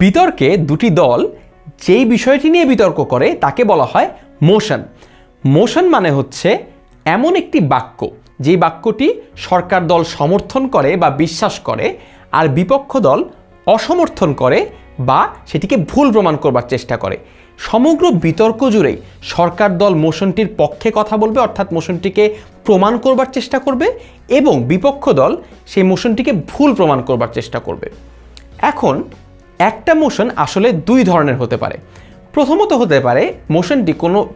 বিতর্কে দুটি দল যেই বিষয়টি নিয়ে বিতর্ক করে তাকে বলা হয় মোশন। মোশন মানে হচ্ছে এমন একটি বাক্য, যেই বাক্যটি সরকার দল সমর্থন করে বা বিশ্বাস করে, আর বিপক্ষ দল অসমর্থন করে বা সেটিকে ভুল প্রমাণ করবার চেষ্টা করে। সমগ্র বিতর্ক জুড়েই সরকার দল মোশনটির পক্ষে কথা বলবে, অর্থাৎ মোশনটিকে প্রমাণ করবার চেষ্টা করবে এবং বিপক্ষ দল সেই মোশনটিকে ভুল প্রমাণ করবার চেষ্টা করবে। এখন একটা মোশন আসলে দুই ধরনের হতে পারে। প্রথমত হতে পারে, মোশনটি কোনো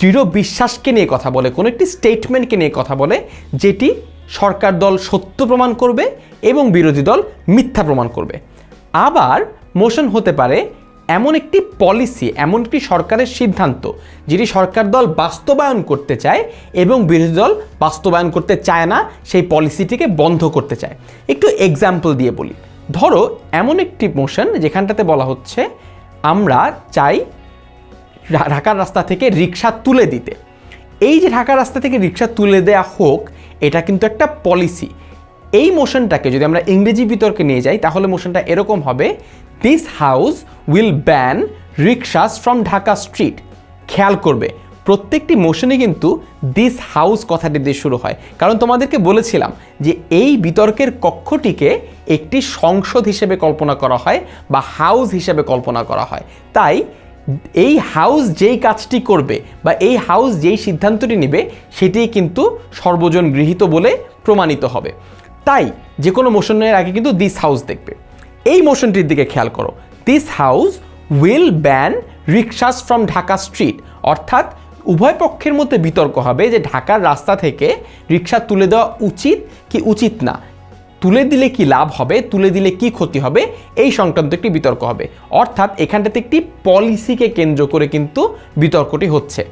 দৃঢ় বিশ্বাসকে নিয়ে কথা বলে, কোনো একটি স্টেটমেন্টকে নিয়ে কথা বলে, যেটি সরকার দল সত্য প্রমাণ করবে এবং বিরোধী দল মিথ্যা প্রমাণ করবে। আবার মোশন হতে পারে এমন একটি পলিসি এমন একটি সরকারের সিদ্ধান্ত, যেটি সরকার দল বাস্তবায়ন করতে চায় এবং বিরোধী দল বাস্তবায়ন করতে চায় না, সেই পলিসিটিকে বন্ধ করতে চায়। একটু এক্সাম্পল দিয়ে বলি। ধরো, এমন একটি মোশন যেখানটাতে বলা হচ্ছে, আমরা চাই ঢাকার রাস্তা থেকে রিক্সা তুলে দিতে। এই যে ঢাকার রাস্তা থেকে রিক্সা তুলে দেয়া হোক, এটা কিন্তু একটা পলিসি এই মোশনটাকে যদি আমরা ইংরেজি বিতর্কে নিয়ে যাই, তাহলে মোশনটা এরকম হবে this house will ban rickshaws from Dhaka street খেয়াল করবে প্রত্যেকটি মোশনে কিন্তু দিস হাউস কথাটি দিয়ে শুরু হয়। কারণ তোমাদেরকে বলেছিলাম যে এই বিতর্কের কক্ষটিকে একটি সংসদ হিসেবে কল্পনা করা হয় বা হাউস হিসেবে কল্পনা করা হয়। তাই এই হাউস যেই কাজটি করবে বা এই হাউস যেই সিদ্ধান্তটি নেবে সেটি কিন্তু সর্বজন গৃহীত বলে প্রমাণিত হবে। তাই যে কোনো মোশনের আগে কিন্তু দিস হাউস দেখবে। এই মোশনটির দিকে খেয়াল করো। This house will ban rickshaws from Dhaka street অর্থাৎ উভয় পক্ষের মধ্যে বিতর্ক হবে যে ঢাকার রাস্তা থেকে রিক্সা তুলে দেওয়া উচিত কি উচিত না? তুলে দিলে কি লাভ হবে? তুলে দিলে কি ক্ষতি হবে? এই সংক্রান্ত একটি বিতর্ক হবে। অর্থাৎ এখানটাতে একটি পলিসিকে কেন্দ্র করে কিন্তু বিতর্কটি হচ্ছে।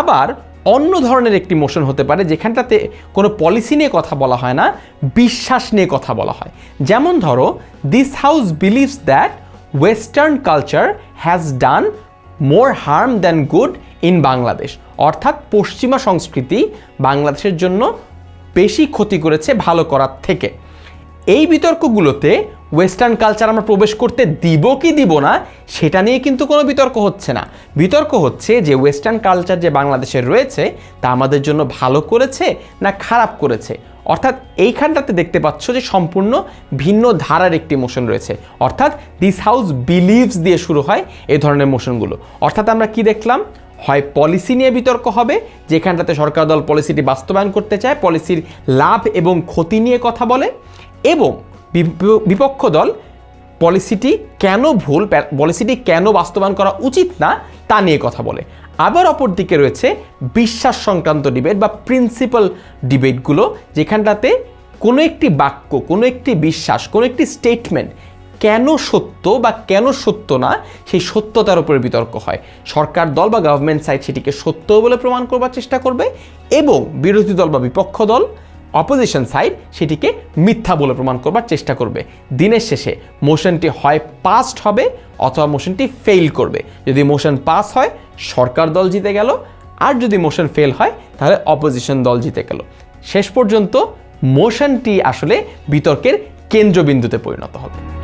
আবার অন্য ধরনের একটি মোশন হতে পারে যেখানটাতে কোনো পলিসি নিয়ে কথা বলা হয় না, বিশ্বাস নিয়ে কথা বলা হয়। যেমন ধরো this house believes that western culture has done more harm than good in Bangladesh. অর্থাৎ পশ্চিমা সংস্কৃতি বাংলাদেশের জন্য বেশি ক্ষতি করেছে ভালো করার থেকে। এই বিতর্কগুলোতে ওয়েস্টার্ন কালচার আমরা প্রবেশ করতে দিব কি দিব না, সেটা নিয়ে কিন্তু কোনো বিতর্ক হচ্ছে না। বিতর্ক হচ্ছে যে ওয়েস্টার্ন কালচার যে বাংলাদেশের রয়েছে, তা আমাদের জন্য ভালো করেছে না খারাপ করেছে? অর্থাৎ এইখানটাতে দেখতে পাচ্ছ যে সম্পূর্ণ ভিন্ন ধারার একটি মোশন রয়েছে। অর্থাৎ দিস হাউস বিলিভস দিয়ে শুরু হয় এই ধরনের মোশনগুলো অর্থাৎ আমরা কি দেখলাম? হয় পলিসি নিয়ে বিতর্ক হবে, যেখানটাতে সরকার দল পলিসিটি বাস্তবায়ন করতে চায় পলিসির লাভ এবং ক্ষতি নিয়ে কথা বলে এবং বিপক্ষ দল পলিসিটি কেন ভুল পলিসিটি কেন বাস্তবায়ন করা উচিত না, তা নিয়ে কথা বলে। আবার অপর দিকে রয়েছে বিশ্বাস সংক্রান্ত ডিবেট বা প্রিন্সিপাল ডিবেটগুলো যেখানটাতে কোনো একটি বাক্য, কোনো একটি বিশ্বাস, কোনো একটি স্টেটমেন্ট কেন সত্য বা কেন সত্য না, সেই সত্যতার উপরে বিতর্ক হয়। সরকার দল বা গভর্নমেন্ট সাইড সেটিকে সত্য বলে প্রমাণ করবার চেষ্টা করবে এবং বিরোধী দল বা বিপক্ষ দল অপোজিশন সাইড সেটিকে মিথ্যা বলে প্রমাণ করবার চেষ্টা করবে। দিনের শেষে মোশনটি হয় পাস্ট হবে অথবা মোশনটি ফেল করবে। যদি মোশন পাস হয়, সরকার দল জিতে গেল। আর যদি মোশন ফেল হয়, তাহলে অপোজিশন দল জিতে গেল। শেষ পর্যন্ত মোশনটি আসলে বিতর্কের কেন্দ্রবিন্দুতে পরিণত হবে।